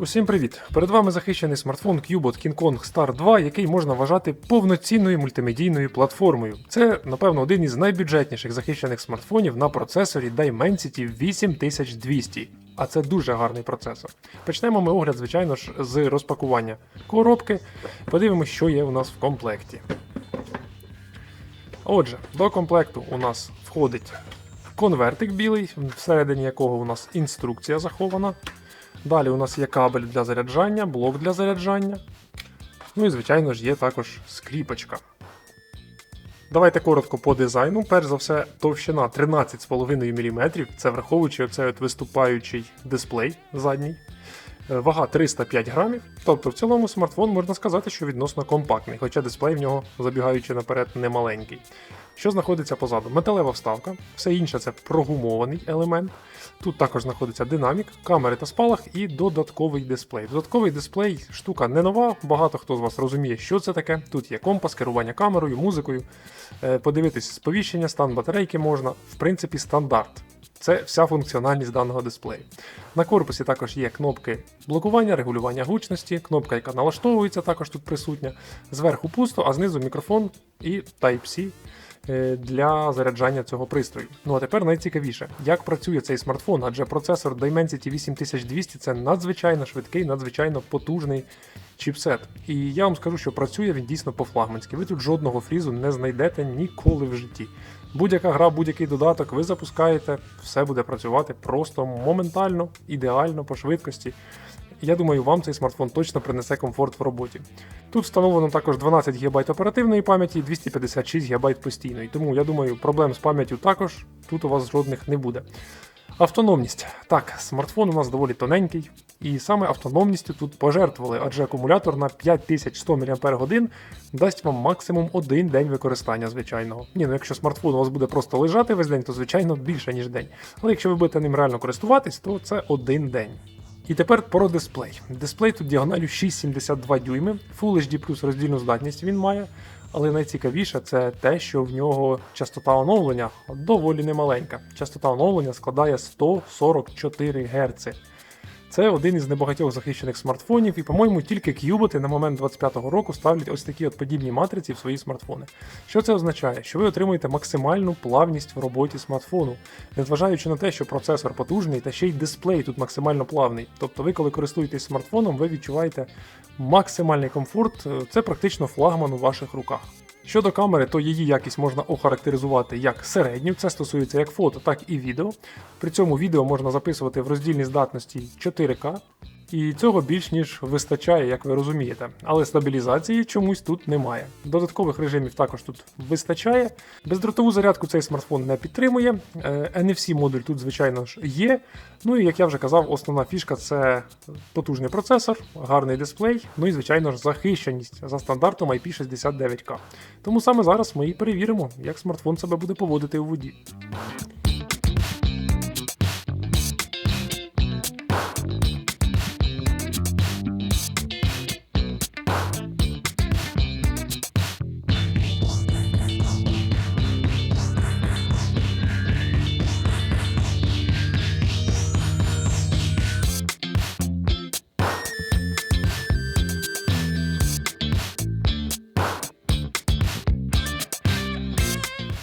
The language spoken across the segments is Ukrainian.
Усім привіт! Перед вами захищений смартфон Cubot King Kong Star 2, який можна вважати повноцінною мультимедійною платформою. Це, напевно, один із найбюджетніших захищених смартфонів на процесорі Dimensity 8200. А це дуже гарний процесор. Почнемо ми огляд, звичайно ж, з розпакування коробки. Подивимося, що є у нас в комплекті. Отже, до комплекту у нас входить конвертик білий, всередині якого у нас інструкція захована. Далі у нас є кабель для заряджання, блок для заряджання. Ну і, звичайно ж, є також скріпочка. Давайте коротко по дизайну. Перш за все, товщина 13,5 мм. Це враховуючи оцей от виступаючий дисплей задній. Е, Вага 305 грамів. Тобто в цілому смартфон можна сказати, що відносно компактний, хоча дисплей в нього, забігаючи наперед, не маленький. Що знаходиться позаду? Металева вставка, все інше це прогумований елемент. Тут також знаходиться динамік, камери та спалах і додатковий дисплей. Додатковий дисплей штука не нова, багато хто з вас розуміє, що це таке. Тут є компас, керування камерою, музикою. Е, Подивитись сповіщення, стан батарейки можна, в принципі, стандарт. Це вся функціональність даного дисплею. На корпусі також є кнопки блокування, регулювання гучності, кнопка, яка налаштовується, також тут присутня. Зверху пусто, а знизу мікрофон і Type-C е, для заряджання цього пристрою. Ну а тепер найцікавіше, як працює цей смартфон, адже процесор Dimensity 8200 це надзвичайно швидкий, надзвичайно потужний чіпсет. І я вам скажу, що працює він дійсно по-флагманськи. Ви тут жодного фрізу не знайдете ніколи в житті. Будь-яка гра, будь-який додаток, ви запускаєте, все буде працювати просто моментально, ідеально по швидкості. Я думаю, вам цей смартфон точно принесе комфорт в роботі. Тут встановлено також 12 ГБ оперативної пам'яті і 256 ГБ постійної, тому я думаю, проблем з пам'яттю також тут у вас жодних не буде. Автономність. Так, смартфон у нас доволі тоненький, і саме автономністю тут пожертвували, адже акумулятор на 5100 мАч дасть вам максимум один день використання звичайного. Ні, ну якщо смартфон у вас буде просто лежати весь день, то звичайно більше, ніж день. Але якщо ви будете ним реально користуватись, то це один день. І тепер про дисплей. Дисплей тут діагоналю 6,72 дюйми, Full HD плюс роздільну здатність він має. Але найцікавіше це те, що в нього частота оновлення доволі немаленька. Частота оновлення складає 144 Гц. Це один із небагатьох захищених смартфонів, і, по-моєму, тільки к'юботи на момент 25-го року ставлять ось такі от подібні матриці в свої смартфони. Що це означає? Що ви отримуєте максимальну плавність в роботі смартфону, незважаючи на те, що процесор потужний та ще й дисплей тут максимально плавний. Тобто ви, коли користуєтесь смартфоном, ви відчуваєте максимальний комфорт, це практично флагман у ваших руках. Щодо камери, то її якість можна охарактеризувати як середню, це стосується як фото, так і відео. При цьому відео можна записувати в роздільній здатності 4К, і цього більш ніж вистачає, як ви розумієте. Але стабілізації чомусь тут немає. Додаткових режимів також тут вистачає. Бездротову зарядку цей смартфон не підтримує. Е, NFC модуль тут, звичайно ж, є. Ну і як я вже казав, основна фішка це потужний процесор, гарний дисплей, ну і звичайно ж захищеність за стандартом IP69K. Тому саме зараз ми і перевіримо, як смартфон себе буде поводити у воді.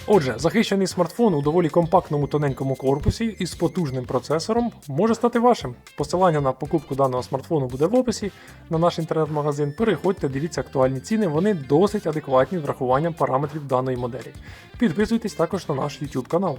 Отже, захищений смартфон у доволі компактному тоненькому корпусі із потужним процесором може стати вашим. Посилання на покупку даного смартфону буде в описі на наш інтернет-магазин. Переходьте, дивіться актуальні ціни, вони досить адекватні з врахуванням параметрів даної моделі. Підписуйтесь також на наш YouTube канал.